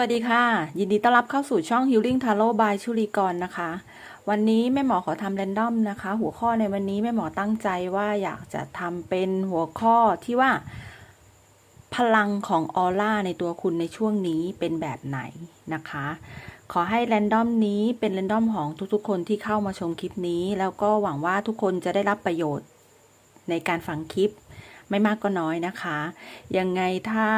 สวัสดีค่ะ ยินดีต้อนรับเข้าสู่ช่อง Healing Tarot by ชุลีกรนะคะ วันนี้แม่หมอขอทำแรนดอมนะคะ หัวข้อในวันนี้แม่หมอตั้งใจว่าอยากจะทำเป็นหัวข้อที่ว่า พลังของออร่าในตัวคุณในช่วงนี้เป็นแบบไหนนะคะ ขอให้แรนดอมนี้เป็นแรนดอมของทุกๆ คนที่เข้ามาชมคลิปนี้ แล้วก็หวังว่าทุกคนจะได้รับประโยชน์ในการฟังคลิป ไม่มากก็น้อยนะคะ ยังไงถ้า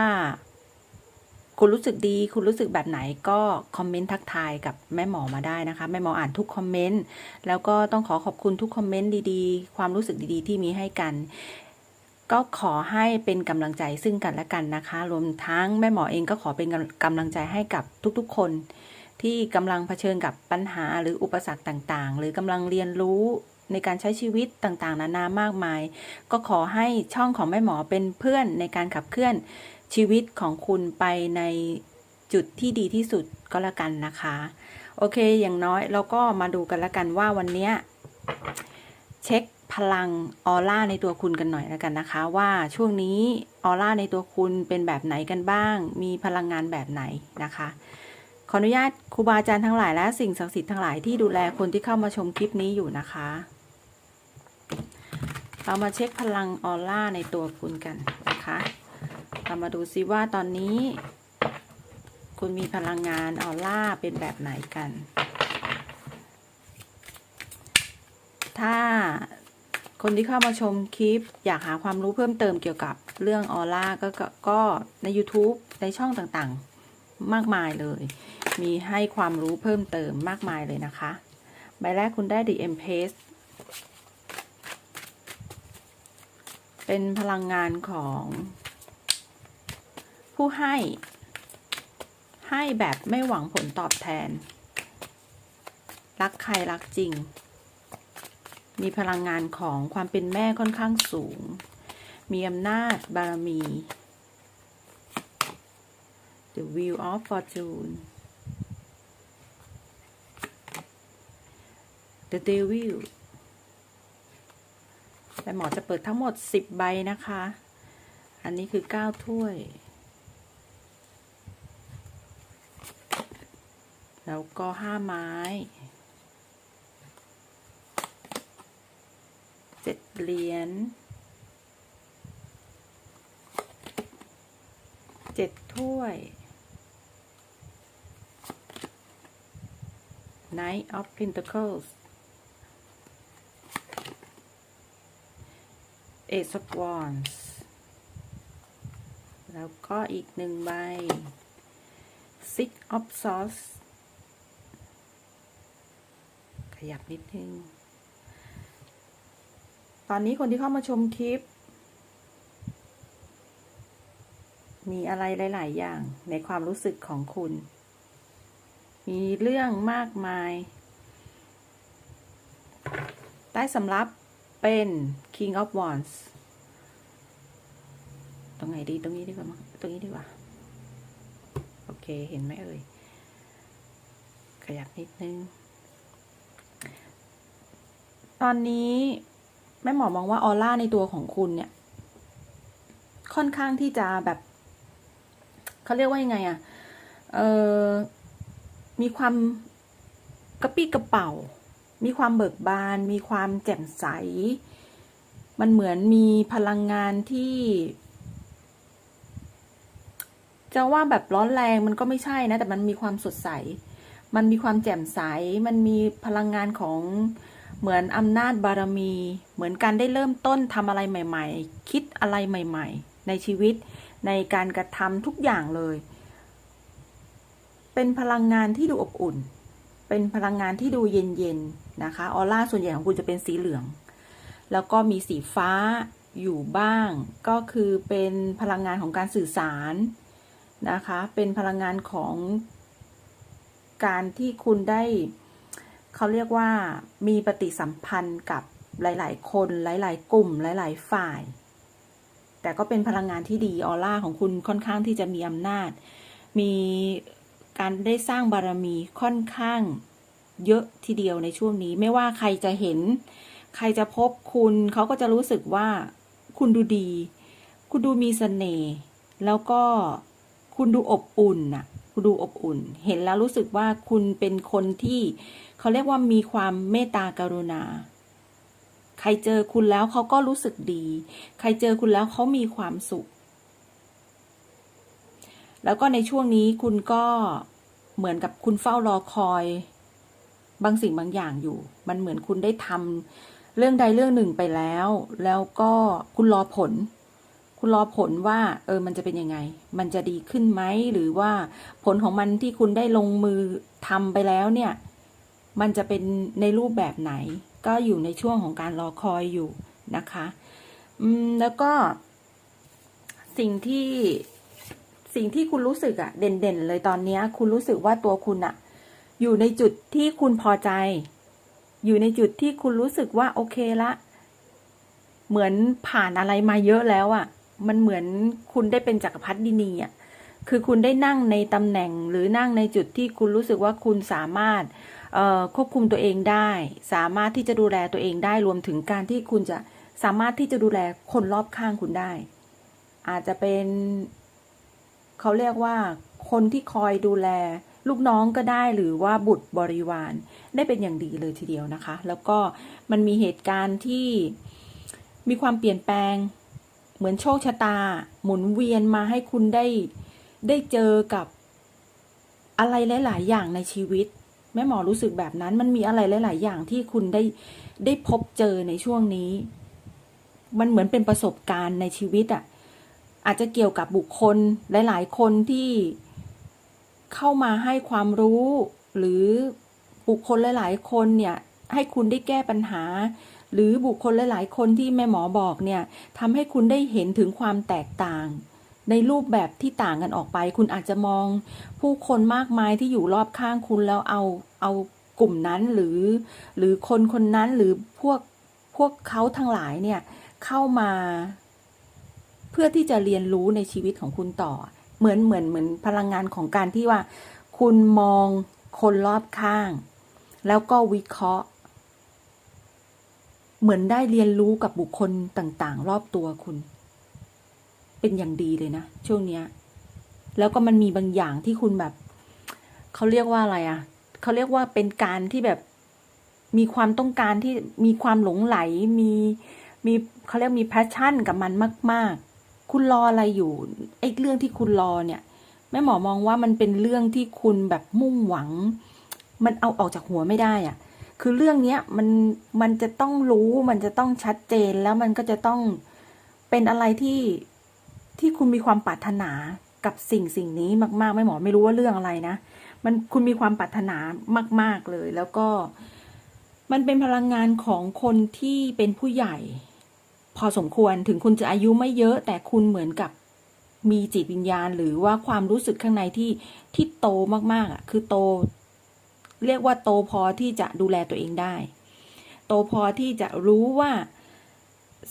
คุณรู้สึกดี คุณรู้สึกแบบไหนก็คอมเมนต์ทักทายกับแม่หมอมาได้นะคะ แม่หมออ่านทุกคอมเมนต์ แล้วก็ต้องขอขอบคุณทุกคอมเมนต์ดีๆ ความรู้สึกดีๆ ที่มีให้กัน ก็ขอให้เป็นกำลังใจซึ่งกันและกันนะคะ รวมทั้งแม่หมอเองก็ขอเป็นกำลังใจให้กับทุกๆ คน ที่กำลังเผชิญกับปัญหาหรืออุปสรรคต่างๆ หรือกำลังเรียนรู้ ในการใช้ชีวิตต่างๆ นานามากมาย ก็ขอให้ช่องของแม่หมอเป็นเพื่อนในการขับเคลื่อนชีวิตของคุณไปในจุดที่ดีที่สุดก็แล้วกันนะคะ โอเคอย่างน้อยเราก็มาดูกันแล้วกันว่าวันนี้เช็คพลังออร่าในตัวคุณกันหน่อยแล้วกันนะคะ ว่าช่วงนี้ออร่าในตัวคุณเป็นแบบไหนกันบ้าง มีพลังงานแบบไหนนะคะขออนุญาตครูบาอาจารย์ทั้งหลายและสิ่งศักดิ์สิทธิ์ทั้งหลายที่ดูแลคนที่เข้ามาชมคลิปนี้อยู่นะคะ เรามาเช็คพลังออร่าในตัวคุณกันนะคะ เรามาดูซิว่าตอนนี้ คุณมีพลังงานออร่าเป็นแบบไหนกัน ถ้าคนที่เข้ามาชมคลิป อยากหาความรู้เพิ่มเติมเกี่ยวกับเรื่องออร่าก็ก็ใน YouTube ในช่องต่างๆมากมายเลย มีให้ความรู้เพิ่มเติมมากมายเลยนะคะ ใบแรกคุณได้ The Empress เป็นพลังงานของผู้ให้ ให้แบบไม่หวังผลตอบแทน รักใครรักจริง มีพลังงานของความเป็นแม่ค่อนข้างสูง มีอำนาจบารมี The Wheel of Fortune The Devil แต่หมอจะเปิดทั้งหมด 10 ใบนะคะ อันนี้คือ 9 ถ้วย แล้วก็ 5 ไม้เจ็ดเหรียญเจ็ดถ้วย Knight of Pentacles Ace of Wands แล้วก็อีกหนึ่งใบ Six of Swords ขยับนิดนึง ตอนนี้คนที่เข้ามาชมคลิป มีอะไรหลาย ๆ อย่างในความรู้สึกของคุณ มีเรื่องมากมายได้สำรับ เป็น King of Wands ตรงไหนดีตรงนี้ดีกว่ามั้งตรงนี้ดีกว่า โอเค เห็นไหมเอ่ย ขยับนิดนึง ตอนนี้แม่หมอมองว่าออร่าในตัวของคุณเนี่ย ค่อนข้างที่จะแบบ เขาเรียกว่ายังไงอะเออมีความกระปี้กระเป๋า มีความเบิกบาน มีความแจ่มใส มันเหมือนมีพลังงานที่จะว่าแบบร้อนแรงมันก็ไม่ใช่นะ แต่มันมีความสดใส มันมีความแจ่มใส มันมีพลังงานของเหมือนอำนาจบารมี เหมือนการได้เริ่มต้นทำอะไรใหม่ ๆ คิดอะไรใหม่ ๆ ในชีวิตในการกระทำทุกอย่างเลย เป็นพลังงานที่ดูอบอุ่น เป็นพลังงานที่ดูเย็นๆ นะคะออร่าส่วนใหญ่ของคุณจะเป็นสีเหลือง แล้วก็มีสีฟ้าอยู่บ้าง ก็คือเป็นพลังงานของการสื่อสารนะคะ เป็นพลังงานของการที่คุณได้เขาเรียกว่ามีปฏิสัมพันธ์กับหลาย ๆ คนหลาย ๆ กลุ่มหลาย ๆ ฝ่าย แต่ก็เป็นพลังงานที่ดีออร่าของคุณค่อนข้างที่จะมีอำนาจ มีการได้สร้างบารมีค่อนข้าง เยอะทีเดียวในช่วงนี้ ไม่ว่าใครจะเห็น ใครจะพบคุณเขาก็จะรู้สึกว่าคุณดูดี คุณดูมีเสน่ห์แล้วก็คุณดูอบอุ่นน่ะ คุณดูอบอุ่น เห็นแล้วรู้สึกว่าคุณเป็นคนที่เขาเรียกว่ามีความเมตตากรุณา ใครเจอคุณแล้วเขาก็รู้สึกดี ใครเจอคุณแล้วเขามีความสุข แล้วก็ในช่วงนี้คุณก็เหมือนกับคุณเฝ้ารอคอย บางสิ่งบางอย่างอยู่ มันเหมือนคุณได้ทำเรื่องใดเรื่องหนึ่งไปแล้ว แล้วก็คุณรอผล คุณรอผลว่า เออ มันจะเป็นยังไง มันจะดีขึ้นไหม หรือว่าผลของมันที่คุณได้ลงมือทำไปแล้วเนี่ย มันจะเป็นในรูปแบบไหน ก็อยู่ในช่วงของการรอคอยอยู่นะคะ อืม แล้วก็ สิ่งที่สิ่งที่คุณรู้สึกอะเด่นๆเลยตอนนี้คุณรู้สึกว่าตัวคุณอะ อยู่ในจุดที่คุณพอใจ อยู่ในจุดที่คุณรู้สึกว่าโอเคละ เหมือนผ่านอะไรมาเยอะแล้วอะมันเหมือนคุณได้เป็นจักรพรรดินีอะคือคุณได้นั่งในตำแหน่งหรือนั่งในจุดที่คุณรู้สึกว่าคุณสามารถควบคุมตัวเองได้ สามารถที่จะดูแลตัวเองได้รวมถึงการที่คุณจะสามารถที่จะดูแลคนรอบข้างคุณได้ อาจจะเป็น เขาเรียกว่าคนที่คอยดูแล ลูกน้องก็ได้หรือว่าบุตรบริวารได้เป็นอย่างดีเลยทีเดียวนะคะ แล้วก็มันมีเหตุการณ์ที่มีความเปลี่ยนแปลง เหมือนโชคชะตา หมุนเวียนมาให้คุณได้ได้เจอกับอะไรหลาย ๆ อย่างในชีวิต แม่หมอรู้สึกแบบนั้น มันมีอะไรหลาย ๆ อย่างที่คุณได้ได้พบเจอในช่วงนี้ มันเหมือนเป็นประสบการณ์ในชีวิตอะ่ะอาจจะเกี่ยวกับบุคคลหลาย ๆ คนที่ เข้ามาให้ความรู้ หรือบุคคลหลายๆ คนเนี่ยให้คุณได้แก้ปัญหา หรือบุคคลหลาย ๆ คนที่แม่หมอบอกเนี่ยทำให้คุณได้เห็นถึงความแตกต่าง ในรูปแบบที่ต่างกันออกไป คุณอาจจะมอง ผู้คนมากมายที่อยู่รอบข้างคุณแล้วเอาเอากลุ่มนั้นหรือ หรือคนคนนั้นหรือพวกพวกเขาทั้งหลายเนี่ยเข้ามา เพื่อที่จะเรียนรู้ในชีวิตของคุณต่อ เหมือนเหมือนเหมือนพลังงานของการที่ว่า คุณมองคนรอบข้าง แล้วก็วิเคราะห์ เหมือนได้เรียนรู้กับบุคคลต่าง ๆ รอบตัวคุณ เป็นอย่างดีเลยนะ ช่วงเนี้ย แล้วก็มันมีบางอย่างที่คุณแบบเขาเรียกว่าอะไรอะ่ะเขาเรียกว่าเป็นการที่แบบมีความต้องการที่มีความหลงไหลมีมีเขาเรียกมีแพชชั่นกับมันมาก ๆ คุณรออะไรอยู่ไอ้เรื่องที่คุณรอเนี่ย แม่หมอมองว่ามันเป็นเรื่องที่คุณแบบมุ่งหวัง มันเอาออกจากหัวไม่ได้อะ่ะ คือเรื่องเนี้ยมันมันจะต้องรู้มันจะต้องชัดเจนแล้วมันก็จะต้องเป็นอะไรที่ที่คุณมีความปรารถนากับสิ่งสิ่งนี้มากๆ ไม่หมอไม่รู้ว่าเรื่องอะไรนะ มันคุณมีความปรารถนามาก ๆเลย แล้วก็มันเป็นพลังงานของคนที่เป็นผู้ใหญ่ พอสมควรถึงคุณจะอายุไม่เยอะ แต่คุณเหมือนกับมีจิตวิญญาณ หรือว่าความรู้สึกข้างในที่ที่โตมากๆอะคือโต เรียกว่าโตพอที่จะดูแลตัวเองได้ โตพอที่จะรู้ว่า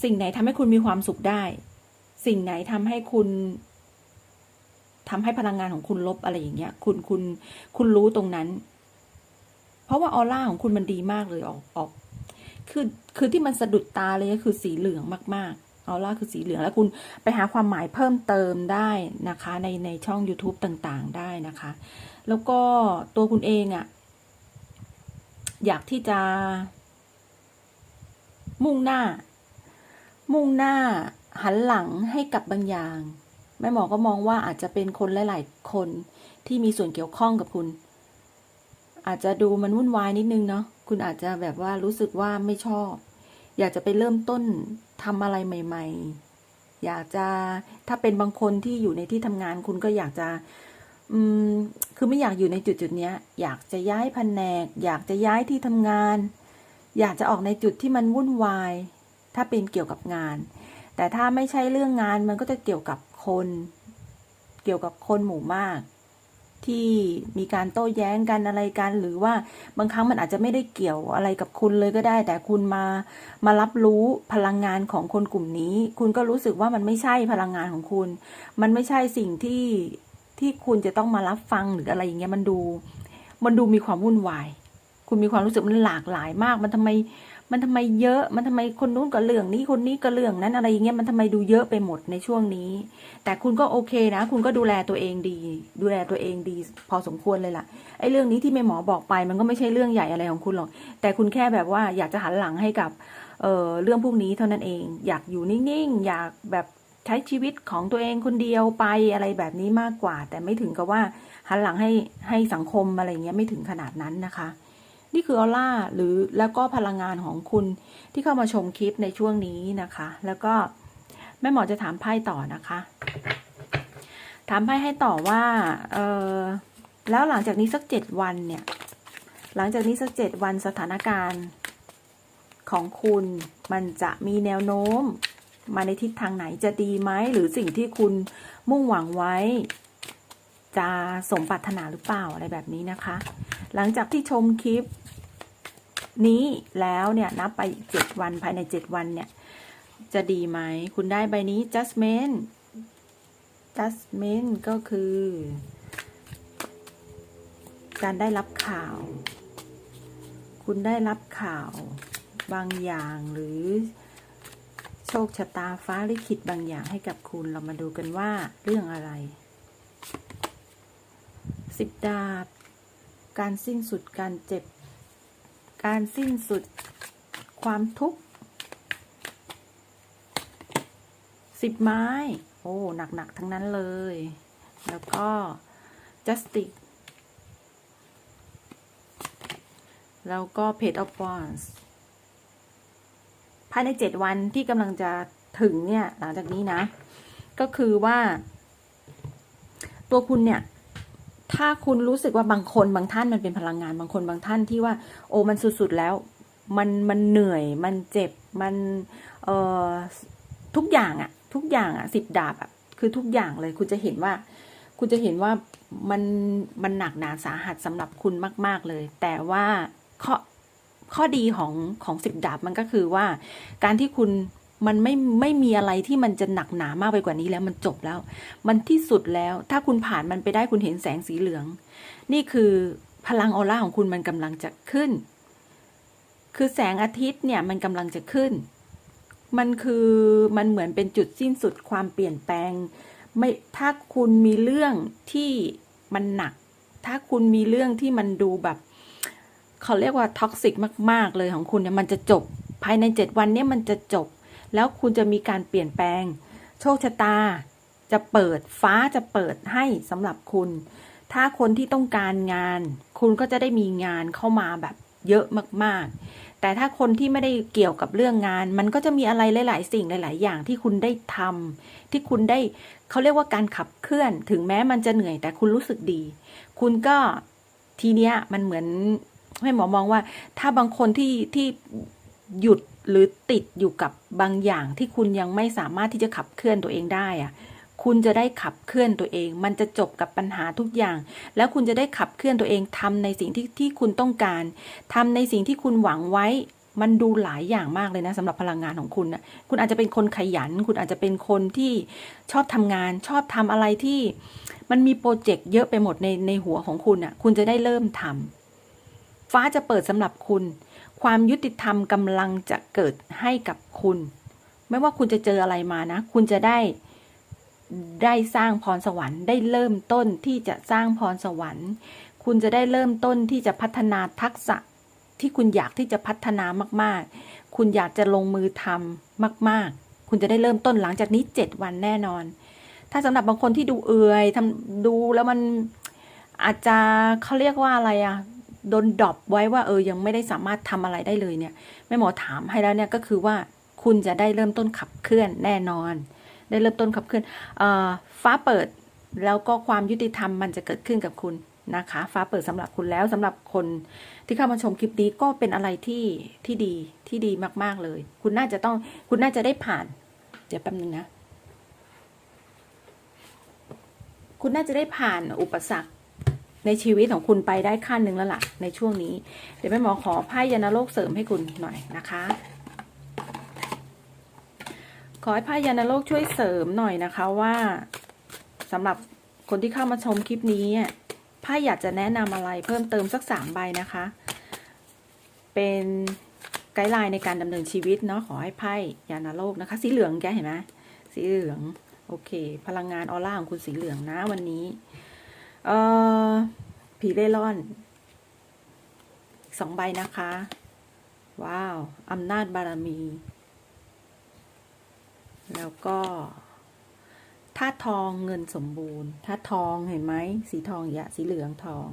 สิ่งไหนทำให้คุณมีความสุขได้ สิ่งไหนทำให้คุณทำให้พลังงานของคุณลบอะไรอย่างเงี้ย คุณคุณคุณรู้ตรงนั้น เพราะว่าออร่าของคุณมันดีมากเลยออกออก คือคือที่มันสะดุดตาเลยก็คือสีเหลืองมากๆออร่าคือสีเหลืองแล้วคุณไปหาความหมายเพิ่มเติมได้นะคะ ในในช่อง YouTube ต่างๆ ได้นะคะ แล้วก็ตัวคุณเองอะ่ะ อยากที่จะ มุ่งหน้า มุ่งหน้าหันหลังให้กับบางอย่าง แม่หมอก็มองว่าอาจจะเป็นคนหลาย ๆ คนที่มีส่วนเกี่ยวข้องกับคุณ อาจจะดูมันวุ่นวายนิดนึงเนาะ คุณอาจจะแบบว่ารู้สึกว่าไม่ชอบ อยากจะไปเริ่มต้นทำอะไรใหม่ ๆ อยากจะถ้าเป็นบางคนที่อยู่ในที่ทำงานคุณก็อยากจะอืมคือไม่อยากอยู่ในจุดจุดๆเนี้ยอยากจะย้ายแผนก อยากจะย้ายที่ทำงาน อยากจะออกในจุดที่มันวุ่นวาย ถ้าเป็นเกี่ยวกับงาน แต่ถ้าไม่ใช่เรื่องงานมันก็จะเกี่ยวกับคน เกี่ยวกับคนหมู่มาก ที่มีการโต้แย้งกันอะไรกัน หรือว่าบางครั้งมันอาจจะไม่ได้เกี่ยวอะไรกับคุณเลยก็ได้ แต่คุณมามารับรู้พลังงานของคนกลุ่มนี้ คุณก็รู้สึกว่ามันไม่ใช่พลังงานของคุณ มันไม่ใช่สิ่งที่ที่คุณจะต้องมารับฟังหรืออะไรอย่างเงี้ยมันดู มันดูมีความวุ่นวาย คุณมีความรู้สึกมันหลากหลายมาก มันทำไม มันทำไมเยอะ มันทำไมคนนู้นก็เรื่องนี้คนนี้ก็เรื่องนั้นอะไรอย่างเงี้ยมันทำไมดูเยอะไปหมดในช่วงนี้ แต่คุณก็โอเคนะ คุณก็ดูแลตัวเองดี ดูแลตัวเองดี พอสมควรเลยล่ะไอ้เรื่องนี้ที่แม่หมอบอกไป มันก็ไม่ใช่เรื่องใหญ่อะไรของคุณหรอกแต่คุณแค่แบบว่าอยากจะหันหลังให้กับเออเรื่องพวกนี้เท่านั้นเอง อยากอยู่นิ่งๆอยากแบบใช้ชีวิตของตัวเองคนเดียวไปอะไรแบบนี้มากกว่า แต่ไม่ถึงกับว่าหันหลังให้ให้สังคมอะไรเงี้ยไม่ถึงขนาดนั้นนะคะ นี่คือออร่าหรือแล้วก็พลังงานของคุณที่เข้ามาชมคลิปในช่วงนี้นะคะ แล้วก็แม่หมอจะถามไพ่ต่อนะคะ ถามไพ่ให้ต่อว่าเออแล้วหลังจากนี้สักเจ็ดวันเนี่ย หลังจากนี้สักเจ็ดวันสถานการณ์ของคุณมันจะมีแนวโน้ม มาในทิศทางไหนจะดีไหมหรือสิ่งที่คุณมุ่งหวังไว้ จะสมปรารถนาหรือเปล่าอะไรแบบนี้นะคะ หลังจากที่ชมคลิป นี้แล้วเนี่ยนับไปอีกเจ็ดวันภายในเจ็ดวันเนี่ย จะดีไหม คุณได้ใบนี้ judgment judgment ก็คือ การได้รับข่าว คุณได้รับข่าวบางอย่างหรือโชคชะตาฟ้าลิขิตบางอย่างให้กับคุณเรามาดูกันว่าเรื่องอะไรสิบดาบ การสิ้นสุดการเจ็บ การสิ้นสุดความทุกข์สิบไม้ โอ้ หนัก ๆ ทั้งนั้นเลย แล้วก็ justice แล้วก็ page of wands ภายในเจ็ดวันที่กำลังจะถึงเนี่ย หลังจากนี้นะ ก็คือว่า ตัวคุณเนี่ย ถ้าคุณรู้สึกว่าบางคนบางท่านมันเป็นพลังงาน บางคนบางท่านที่ว่า โอ้มันสุดๆแล้ว มันมันเหนื่อย มันเจ็บมันเอ่อทุกอย่างอะทุกอย่างอะสิบดาบอะคือทุกอย่างเลย คุณจะเห็นว่า คุณจะเห็นว่ามันมันหนักหนาสาหัสสำหรับคุณมาก ๆเลย แต่ว่าข้อข้อดีของของสิบดาบมันก็คือว่า การที่คุณ มันไม่ไม่มีอะไรที่มันจะหนักหนามากไปกว่านี้แล้วมันจบแล้ว มันที่สุดแล้วถ้าคุณผ่านมันไปได้คุณเห็นแสงสีเหลือง นี่คือพลังออร่าของคุณมันกำลังจะขึ้น คือแสงอาทิตย์เนี่ยมันกำลังจะขึ้น มันคือมันเหมือนเป็นจุดสิ้นสุดความเปลี่ยนแปลง ไม่ถ้าคุณมีเรื่องที่มันหนัก ถ้าคุณมีเรื่องที่มันดูแบบเขาเรียกว่าท็อกซิกมาก ๆ เลยของคุณเนี่ยมันจะจบ ภายในเจ็ดวันเนี้มันจะจบ แล้วคุณจะมีการเปลี่ยนแปลง โชคชะตา จะเปิดฟ้าจะเปิดให้สำหรับคุณ ถ้าคนที่ต้องการงาน คุณก็จะได้มีงานเข้ามาแบบเยอะมากๆ แต่ถ้าคนที่ไม่ได้เกี่ยวกับเรื่องงาน มันก็จะมีอะไรหลาย ๆ สิ่งหลาย ๆ อย่างที่คุณได้ทำที่คุณได้เขาเรียกว่าการขับเคลื่อน ถึงแม้มันจะเหนื่อยแต่คุณรู้สึกดี คุณก็ทีเนี้ยมันเหมือนให้หมอมองว่า ถ้าบางคนที่ที่หยุด หรือติดอยู่กับบางอย่างที่คุณยังไม่สามารถที่จะขับเคลื่อนตัวเองได้อะคุณจะได้ขับเคลื่อนตัวเอง มันจะจบกับปัญหาทุกอย่าง แล้วคุณจะได้ขับเคลื่อนตัวเองทำในสิ่งที่ที่คุณต้องการทำในสิ่งที่คุณหวังไว้ มันดูหลายอย่างมากเลยนะสำหรับพลังงานของคุณนะคุณอาจจะเป็นคนขยัน คุณอาจจะเป็นคนที่ชอบทำงาน ชอบทำอะไรที่ มันมีโปรเจกต์เยอะไปหมดในในหัวของคุณอะ คุณจะได้เริ่มทำฟ้าจะเปิดสำหรับคุณ ความยุติธรรมกำลังจะเกิดให้กับคุณ ไม่ว่าคุณจะเจออะไรมานะ คุณจะได้ได้สร้างพรสวรรค์ได้เริ่มต้นที่จะสร้างพรสวรรค์ คุณจะได้เริ่มต้นที่จะพัฒนาทักษะที่คุณอยากที่จะพัฒนามากๆ คุณอยากจะลงมือทำมาก ๆ คุณจะได้เริ่มต้นหลังจากนี้เจ็ดวันแน่นอน ถ้าสำหรับบางคนที่ดูเอื่อยทำดูแล้วมันอาจจะเขาเรียกว่าอะไรอะ โดนดรอปไว้ว่าเออยังไม่ได้สามารถทำอะไรได้เลยเนี่ยแม่หมอถามให้แล้วเนี่ยก็คือว่าคุณจะได้เริ่มต้นขับเคลื่อนแน่นอน ได้เริ่มต้นขับเคลื่อนออฟ้าเปิดแล้วก็ความยุติธรรมมันจะเกิดขึ้นกับคุณนะคะ ฟ้าเปิดสำหรับคุณแล้วสำหรับคนที่เข้ามาชมคลิปนี้ก็เป็นอะไรที่ที่ดีที่ดีมาก ๆเลย คุณน่าจะต้องคุณน่าจะได้ผ่าน เดี๋ยวแป๊บนึงนะ คุณน่าจะได้ผ่านอุปสรรค ในชีวิตของคุณไปได้ขั้นหนึ่งแล้วล่ะ ในช่วงนี้ เดี๋ยวแม่หมอขอไพ่ยานาโลกเสริมให้คุณหน่อยนะคะ ขอให้ไพ่ยานาโลกช่วยเสริมหน่อยนะคะว่าสำหรับคนที่เข้ามาชมคลิปนี้ไพ่อยากจะแนะนำอะไรเพิ่มเติมสักสามใบนะคะ เป็นไกด์ไลน์ในการดำเนินชีวิตเนาะขอให้ไพ่ยานาโลกนะคะ สีเหลืองแกเห็นไหมสีเหลืองโอเค พลังงานออร่าของคุณสีเหลืองนะวันนี้ เอ่อผีเร่ร่อนสองใบนะคะ ว้าวอำนาจบารมี แล้วก็ธาตุทองเงินสมบูรณ์ธาตุทองเห็นไหมสีทองอย่าสีเหลืองทอง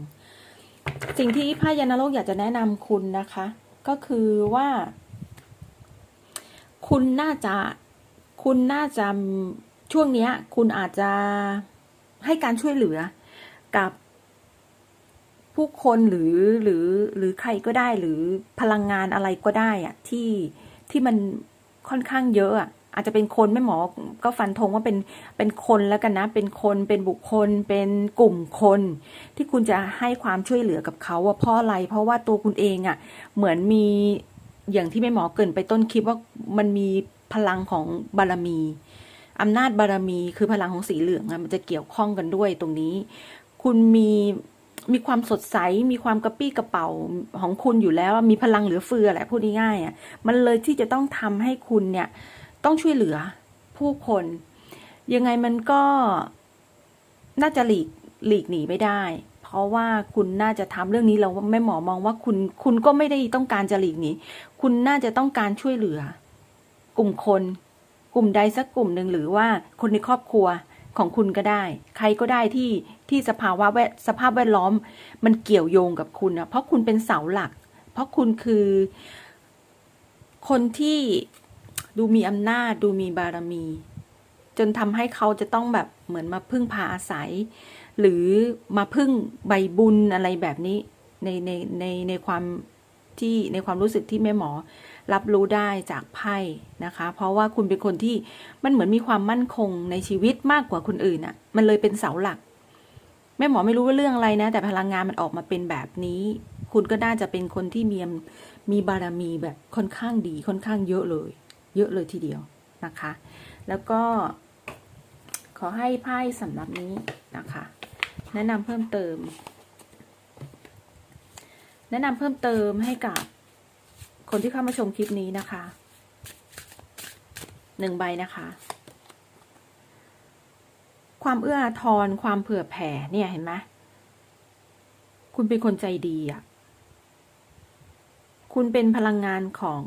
สิ่งที่พายานโลกอยากจะแนะนำคุณนะคะ ก็คือว่า คุณน่าจะคุณน่าจะช่วงเนี้ย คุณอาจจะให้การช่วยเหลือ กับผู้คนหรือหรือหรือใครก็ได้หรือพลังงานอะไรก็ได้อะที่ที่มันค่อนข้างเยอะอะอาจจะเป็นคนไม่หมอก็ฟันธงว่าเป็นเป็นคนแล้วกันนะ เป็นคนเป็นบุคคล เป็นกลุ่มคน ที่คุณจะให้ความช่วยเหลือกับเขาว่าเพราะอะไร เพราะว่าตัวคุณเองอะ่ะ เหมือนมีอย่างที่แม่หมอเกินไปต้นคลิปว่ามันมีพลังของบารมีอำนาจบารมีคือพลังของสีเหลืองอะมันจะเกี่ยวข้องกันด้วยตรงนี้ คุณมีมีความสดใส มีความกระปี้กระเป๋าของคุณอยู่แล้ว มีพลังเหลือเฟือแหละพูดง่ายๆอะ มันเลยที่จะต้องทำให้คุณเนี่ยต้องช่วยเหลือผู้คน ยังไงมันก็น่าจะหลีกหลีกหนีไม่ได้ เพราะว่าคุณน่าจะทำเรื่องนี้เราแม่หมอมองว่าคุณคุณก็ไม่ได้ต้องการจะหลีกหนี คุณน่าจะต้องการช่วยเหลือ กลุ่มคน กลุ่มใดสักกลุ่มหนึ่งหรือว่าคนในครอบครัวของคุณก็ได้ ใครก็ได้ที่ ที่สภาวะแวดสภาพแวดล้อมมันเกี่ยวโยงกับคุณนะเพราะคุณเป็นเสาหลัก เพราะคุณคือ คนที่ดูมีอำนาจดูมีบารมี จนทำให้เขาจะต้องแบบเหมือนมาพึ่งพาอาศัย หรือมาพึ่งใบบุญอะไรแบบนี้ในในในในความที่ในความรู้สึกที่แม่หมอรับรู้ได้จากไพ่นะคะ เพราะว่าคุณเป็นคนที่มันเหมือนมีความมั่นคงในชีวิตมากกว่าคนอื่นอะ่ะ มันเลยเป็นเสาหลัก แม่หมอไม่รู้ว่าเรื่องอะไรนะ แต่พลังงานมันออกมาเป็นแบบนี้ คุณก็น่าจะเป็นคนที่มีมีบารมีแบบค่อนข้างดีค่อนข้างเยอะเลย เยอะเลยทีเดียวนะคะ แล้วก็ ขอให้ไพ่สำหรับนี้นะคะ แนะนำเพิ่มเติม แนะนำเพิ่มเติมให้กับคนที่เข้ามาชมคลิปนี้นะคะหนึ่งใบนะคะ ความเอื้ออาทรความเผื่อแผ่เนี่ยเห็นไหมคุณเป็นคนใจดีอะ คุณเป็นพลังงานของ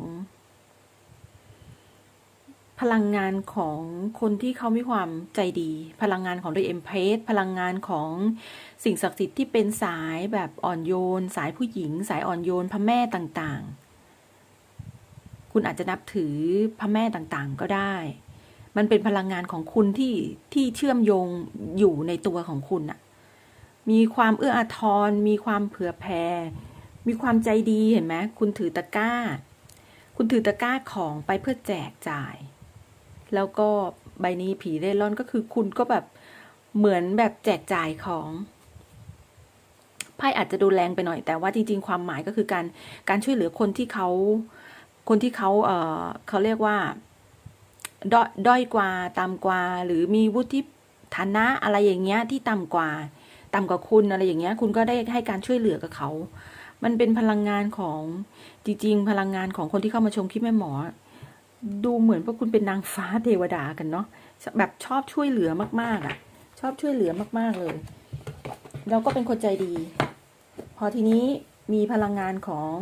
พลังงานของคนที่เขามีความใจดี พลังงานของด้วยเอ็มเพสพลังงานของสิ่งศักดิ์สิทธิ์ที่เป็นสายแบบอ่อนโยน สายผู้หญิง สายอ่อนโยนพระแม่ต่างๆ คุณอาจจะนับถือพระแม่ต่างๆก็ได้ มันเป็นพลังงานของคุณที่ที่เชื่อมโยงอยู่ในตัวของคุณอะมีความเอื้ออาทร มีความเผื่อแผ่มีความใจดีเห็นไหมคุณถือตะกร้า คุณถือตะกร้าของไปเพื่อแจกจ่าย แล้วก็ใบนี้ผีเร่ร่อนก็คือคุณก็แบบเหมือนแบบแจกจ่ายของไพ่อาจจะดูแรงไปหน่อยแต่ว่าจริง ๆ ความหมายก็คือการการช่วยเหลือคนที่เขาคนที่เขาเออเขาเรียกว่า ด้อยด้อยกว่าต่ำกว่า หรือมีวุฒิฐานะอะไรอย่างเงี้ยที่ต่ำกว่า ต่ำกว่าคุณอะไรอย่างเงี้ย คุณก็ได้ให้การช่วยเหลือกับเขา มันเป็นพลังงานของจริงๆ พลังงานของคนที่เข้ามาชมคลิปแม่หมอ ดูเหมือนว่าคุณเป็นนางฟ้าเทวดากันเนาะแบบชอบช่วยเหลือมากๆอะ ชอบช่วยเหลือมากๆเลยแล้วก็เป็นคนใจดี พอทีนี้มีพลังงานของ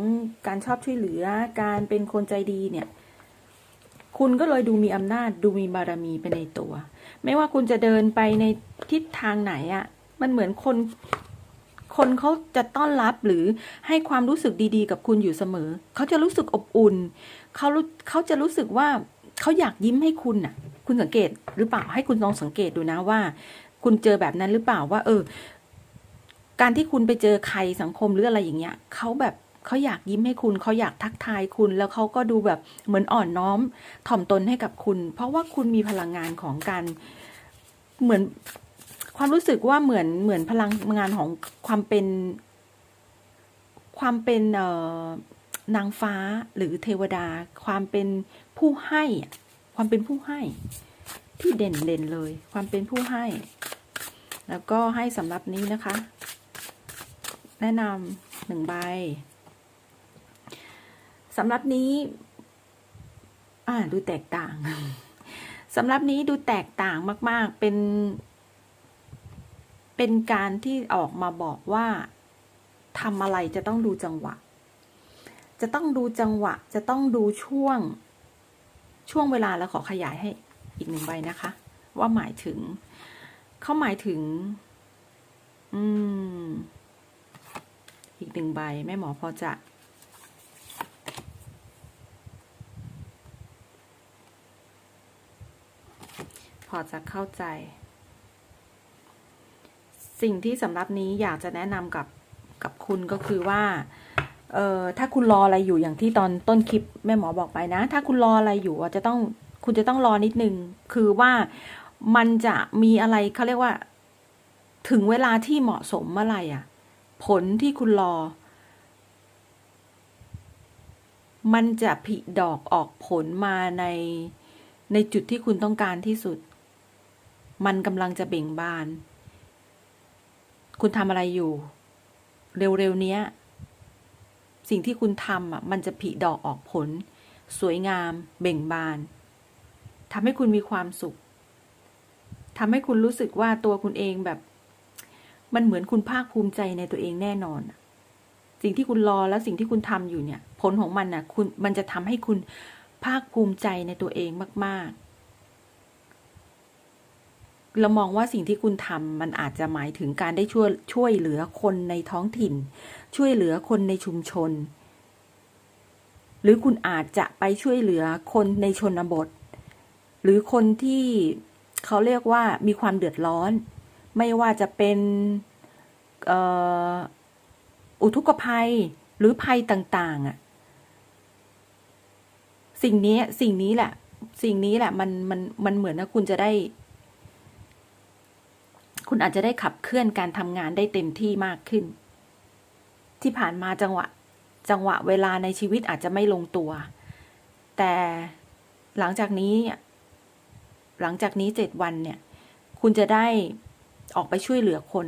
การชอบช่วยเหลือ การเป็นคนใจดีเนี่ย คุณก็เลยดูมีอำนาจดูมีบารมีไปในตัว ไม่ว่าคุณจะเดินไปในทิศทางไหนอะ่ะ มันเหมือนคน คนเขาจะต้อนรับหรือให้ความรู้สึกดีๆ กับคุณอยู่เสมอ เขาจะรู้สึกอบอุ่น เขารู้เขาจะรู้สึกว่าเขาอยากยิ้มให้คุณน่ะ คุณสังเกตหรือเปล่าให้คุณลองสังเกตดูนะว่า คุณเจอแบบนั้นหรือเปล่าว่า เออ การที่คุณไปเจอใครสังคมหรืออะไรอย่างเงี้ยเขาแบบ เขาอยากยิ้มให้คุณเขาอยากทักทายคุณ แล้วเขาก็ดูแบบเหมือนอ่อนน้อมถ่อมตนให้กับคุณ เพราะว่าคุณมีพลังงานของการเหมือนความรู้สึกว่าเหมือนเหมือนพลังงานของความเป็น ความเป็นเอ่อนางฟ้าหรือเทวดา ความเป็นผู้ให้ ความเป็นผู้ให้ ที่เด่นเด่นเลย ความเป็นผู้ให้ แล้วก็ให้สำหรับนี้นะคะ แนะนำหนึ่งใบ สำหรับนี้ อ่าดูแตกต่างสำหรับนี้ดูแตกต่างมาก ๆ เป็น เป็นการที่ออกมาบอกว่าทำอะไรจะต้องดูจังหวะ จะต้องดูจังหวะ จะต้องดูช่วง ช่วงเวลาแล้วขอขยายให้อีกหนึ่งใบนะคะ ว่าหมายถึง เขาหมายถึง อืม อีกหนึ่งใบแม่หมอพอจะ อจะเข้าใจ สิ่งที่สำหรับนี้อยากจะแนะนำกับกับคุณก็คือว่าเอ่อถ้าคุณรออะไรอยู่อย่างที่ตอนต้นคลิปแม่หมอบอกไปนะ ถ้าคุณรออะไรอยู่อะจะต้องคุณจะต้องรอนิดนึง คือว่ามันจะมีอะไรเขาเรียกว่า ถึงเวลาที่เหมาะสมเมื่อไหร่อะ ผลที่คุณรอ มันจะผลิดอกออกผลมาในในจุดที่คุณต้องการที่สุด มันกำลังจะเบ่งบาน คุณทำอะไรอยู่ เร็วๆเนี้ย สิ่งที่คุณทำอะ มันจะผลิดอกออกผล สวยงาม เบ่งบานทำให้คุณมีความสุขทำให้คุณรู้สึกว่าตัวคุณเองแบบ มันเหมือนคุณภาคภูมิใจในตัวเองแน่นอน สิ่งที่คุณรอแล้วสิ่งที่คุณทำอยู่เนี่ย ผลของมันน่ะ คุณมันจะทำให้คุณภาคภูมิใจในตัวเองมาก ๆ เรามองว่าสิ่งที่คุณทำมันอาจจะหมายถึงการได้ช่วยช่วยเหลือคนในท้องถิ่น ช่วยเหลือคนในชุมชน หรือคุณอาจจะไปช่วยเหลือคนในชนบท หรือคนที่เขาเรียกว่ามีความเดือดร้อน ไม่ว่าจะเป็นอุทกภัยหรือภัยต่าง ๆอะสิ่งนี้สิ่งนี้แหละ สิ่งนี้แหละมันมันมันเหมือนนะคุณจะได้ คุณอาจจะได้ขับเคลื่อนการทำงานได้เต็มที่มากขึ้น ที่ผ่านมาจังหวะจังหวะเวลาในชีวิตอาจจะไม่ลงตัว แต่หลังจากนี้ หลังจากนี้เจ็ดวันเนี่ย คุณจะได้ออกไปช่วยเหลือคน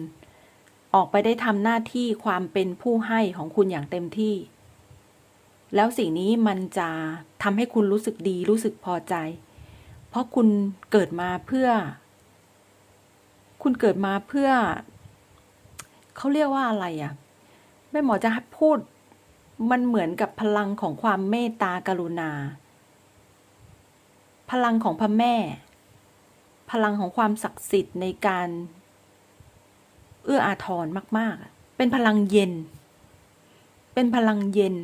ออกไปได้ทำหน้าที่ความเป็นผู้ให้ของคุณอย่างเต็มที่ แล้วสิ่งนี้มันจะทำให้คุณรู้สึกดีรู้สึกพอใจ เพราะคุณเกิดมาเพื่อ คุณเกิดมาเพื่อ เขาเรียกว่าอะไรอะ่ะ แม่หมอจะพูด มันเหมือนกับพลังของความเมตตากรุณา พลังของพระแม่ พลังของความศักดิ์สิทธิ์ในการ เอื้ออาทรมาก ๆ เป็นพลังเย็น เป็นพลังเย็น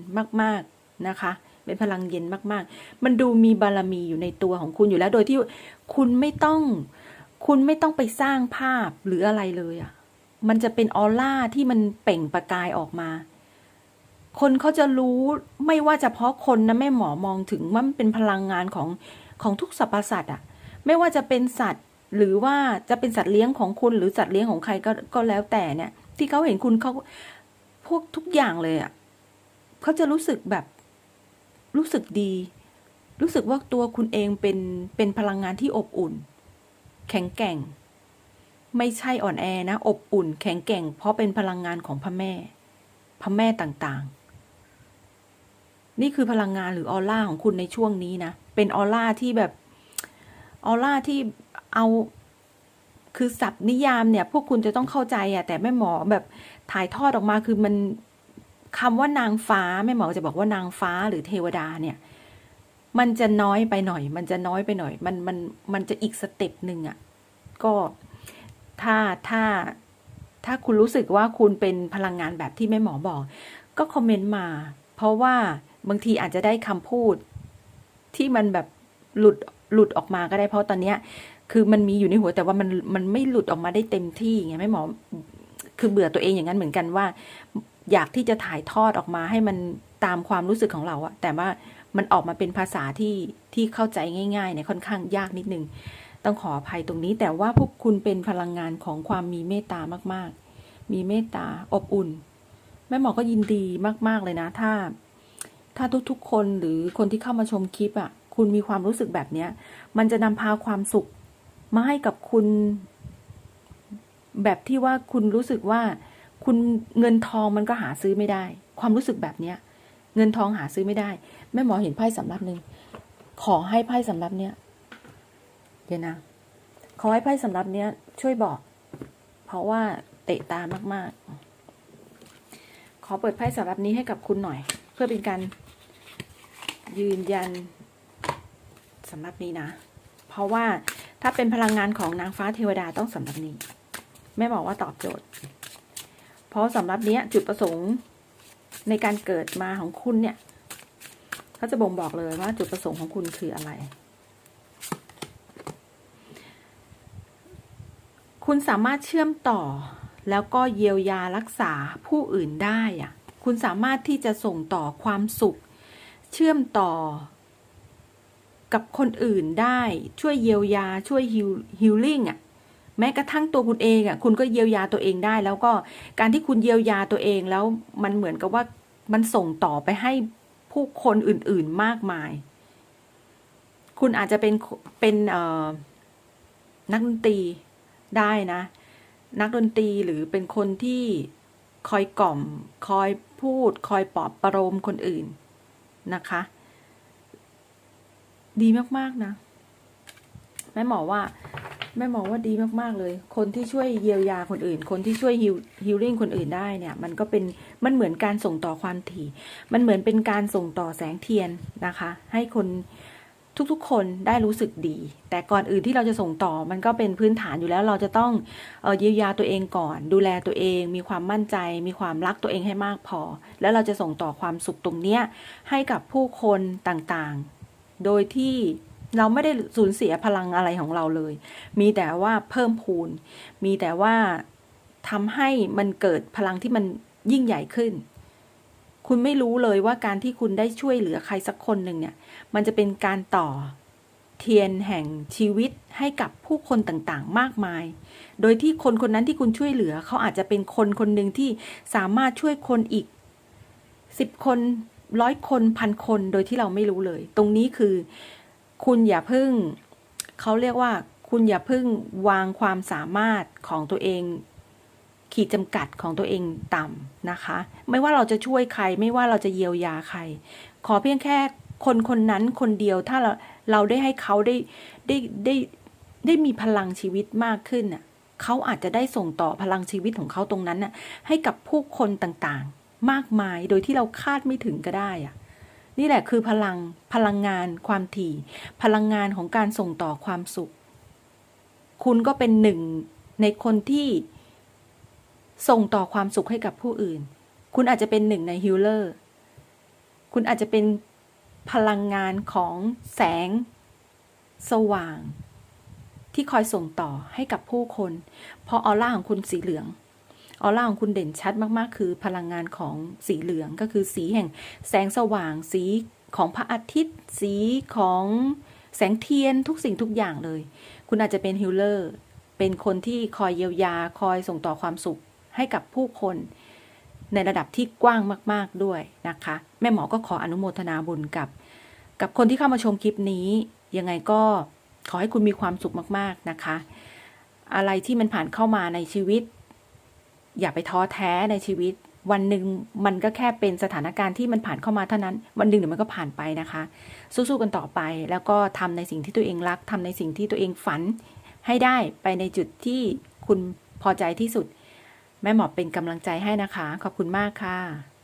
มาก ๆ นะคะเป็นพลังเย็นมาก ๆ มันดูมีบารมีอยู่ในตัวของคุณอยู่แล้ว โดยที่คุณไม่ต้อง คุณไม่ต้องไปสร้างภาพหรืออะไรเลยอะ่ะ มันจะเป็นออร่าที่มันเปล่งประกายออกมา คนเขาจะรู้ไม่ว่าจะเพราะคนนะแม่หมอมองถึงว่ามันเป็นพลังงานของของทุกสรรพสัตว์อะ่ะ ไม่ว่าจะเป็นสัตว์หรือว่าจะเป็นสัตว์เลี้ยงของคุณหรือสัตว์เลี้ยงของใครก็ก็แล้วแต่เนี่ย ที่เขาเห็นคุณเขาพวกทุกอย่างเลยอะ่ะเขาจะรู้สึกแบบรู้สึกดี รู้สึกว่าตัวคุณเองเป็นเป็นพลังงานที่อบอุ่น แข็งแกร่ง ไม่ใช่อ่อนแอนะ อบอุ่น แข็งแกร่ง เพราะเป็นพลังงานของพระแม่ พระแม่ต่างๆ นี่คือพลังงานหรือออร่าของคุณในช่วงนี้นะ เป็นออร่าที่แบบออร่าที่เอาคือศัพท์นิยามเนี่ย พวกคุณจะต้องเข้าใจอะแต่แม่หมอแบบถ่ายทอดออกมาคือมันคำว่านางฟ้าแม่หมอจะบอกว่านางฟ้าหรือเทวดาเนี่ย มันจะน้อยไปหน่อย มันจะน้อยไปหน่อย มันมันมันจะอีกสเต็ปหนึ่งอะก็ถ้าถ้าถ้าคุณรู้สึกว่าคุณเป็นพลังงานแบบที่แม่หมอบอก ก็คอมเมนต์มา เพราะว่าบางทีอาจจะได้คำพูด ที่มันแบบหลุดหลุดออกมาก็ได้เพราะตอนเนี้ย คือมันมีอยู่ในหัวแต่ว่ามันมันไม่หลุดออกมาได้เต็มที่ไงแม่หมอ คือเบื่อตัวเองอย่างนั้นเหมือนกันว่า อยากที่จะถ่ายทอดออกมาให้มันตามความรู้สึกของเราอะแต่ว่า มันออกมาเป็นภาษาที่ที่เข้าใจง่ายๆเนี่ยค่อนข้างยากนิดนึง ต้องขออภัยตรงนี้ แต่ว่าพวกคุณเป็นพลังงานของความมีเมตตามากๆ มีเมตตาอบอุ่น แม่หมอก็ยินดีมากๆเลยนะ ถ้า ถ้าทุกๆคนหรือคนที่เข้ามาชมคลิปอะคุณมีความรู้สึกแบบเนี้ย มันจะนำพาความสุขมาให้กับคุณ แบบที่ว่าคุณรู้สึกว่า คุณเงินทองมันก็หาซื้อไม่ได้ ความรู้สึกแบบเนี้ยเงินทองหาซื้อไม่ได้ แม่หมอเห็นไพ่สำรับหนึ่งขอให้ไพ่สำรับเนี้ยเดี๋ยวนะ ขอให้ไพ่สำรับเนี้ยช่วยบอก เพราะว่าเตะตามาก ๆ ขอเปิดไพ่สำรับนี้ให้กับคุณหน่อย เพื่อเป็นการยืนยันสำรับนี้นะ เพราะว่าถ้าเป็นพลังงานของนางฟ้าเทวดาต้องสำรับนี้แม่บอกว่าตอบโจทย์ เพราะสำรับเนี้ยจุดประสงค์ในการเกิดมาของคุณเนี่ย เขาจะบ่งบอกเลยว่าจุดประสงค์ของคุณคืออะไร คุณสามารถเชื่อมต่อ แล้วก็เยียวยารักษาผู้อื่นได้อะคุณสามารถที่จะส่งต่อความสุข เชื่อมต่อ กับคนอื่นได้ช่วยเยียวยาช่วยฮิลฮิลลิ่งอะแม้กระทั่งตัวคุณเองอะคุณก็เยียวยาตัวเองได้ แล้วก็การที่คุณเยียวยาตัวเองแล้วมันเหมือนกับว่ามันส่งต่อไปให้ ผู้คนอื่นๆมากมาย คุณอาจจะเป็นเป็นนักดนตรีได้นะ นักดนตรีหรือเป็นคนที่คอยกล่อม คอยพูด คอยปลอบประโลมคนอื่นนะคะ ดีมาก ๆ นะ แม่หมอว่า แม่มองว่าดีมาก ๆ เลย คนที่ช่วยเยียวยาคนอื่น คนที่ช่วยฮิลฮิลลิ่งคนอื่นได้เนี่ย มันก็เป็น มันเหมือนการส่งต่อความถี่ มันเหมือนเป็นการส่งต่อแสงเทียนนะคะ ให้คนทุกๆ คนได้รู้สึกดี แต่ก่อนอื่นที่เราจะส่งต่อ มันก็เป็นพื้นฐานอยู่แล้ว เราจะต้องเยียวยาตัวเองก่อน ดูแลตัวเอง มีความมั่นใจ มีความรักตัวเองให้มากพอ แล้วเราจะส่งต่อความสุขตรงเนี้ยให้กับผู้คนต่างๆ โดยที่ เราไม่ได้สูญเสียพลังอะไรของเราเลย มีแต่ว่าเพิ่มพูน มีแต่ว่าทำให้มันเกิดพลังที่มันยิ่งใหญ่ขึ้น คุณไม่รู้เลยว่าการที่คุณได้ช่วยเหลือใครสักคนหนึ่งเนี่ย มันจะเป็นการต่อเทียนแห่งชีวิตให้กับผู้คนต่างๆ มากมาย โดยที่คนคนนั้นที่คุณช่วยเหลือ เขาอาจจะเป็นคนคนหนึ่งที่สามารถช่วยคนอีกสิบคนร้อยคนพันคนโดยที่เราไม่รู้เลย ตรงนี้คือ คุณอย่าพิ่ง เขาเรียกว่า คุณอย่าพิ่งวางความสามารถของตัวเอง ขีดจำกัดของตัวเองต่ำนะคะ ไม่ว่าเราจะช่วยใคร ไม่ว่าเราจะเยียวยาใคร ขอเพียงแค่คนคนนั้นคนเดียวถ้าเราเราได้ให้เขาได้ได้ได้ได้มีพลังชีวิตมากขึ้นน่ะเขาอาจจะได้ส่งต่อพลังชีวิตของเขาตรงนั้นน่ะให้กับผู้คนต่างๆ มากมายโดยที่เราคาดไม่ถึงก็ได้อะ นี่แหละคือพลังพลังงานความถี่ พลังงานของการส่งต่อความสุข คุณก็เป็นหนึ่งในคนที่ส่งต่อความสุขให้กับผู้อื่น คุณอาจจะเป็นหนึ่งในฮิลเลอร์ คุณอาจจะเป็นพลังงานของแสง สว่าง ที่คอยส่งต่อให้กับผู้คน เพราะออร่าของคุณสีเหลือง ออร่าของคุณเด่นชัดมากๆ คือพลังงานของสีเหลืองก็คือสีแห่งแสงสว่าง สีของพระอาทิตย์ สีของแสงเทียนทุกสิ่งทุกอย่างเลย คุณอาจจะเป็นฮิลเลอร์ เป็นคนที่คอยเยียวยา คอยส่งต่อความสุขให้กับผู้คนในระดับที่กว้างมาก ๆด้วยนะคะ แม่หมอก็ขออนุโมทนาบุญกับ กับคนที่เข้ามาชมคลิปนี้ ยังไงก็ขอให้คุณมีความสุขมาก ๆนะคะ อะไรที่มันผ่านเข้ามาในชีวิต อย่าไปท้อแท้ในชีวิต วันหนึ่งมันก็แค่เป็นสถานการณ์ที่มันผ่านเข้ามาเท่านั้น วันหนึ่งเดี๋ยวมันก็ผ่านไปนะคะ สู้ๆกันต่อไป แล้วก็ทำในสิ่งที่ตัวเองรักทำในสิ่งที่ตัวเองฝัน ให้ได้ไปในจุดที่คุณพอใจที่สุด แม่หมอเป็นกำลังใจให้นะคะ ขอบคุณมากค่ะ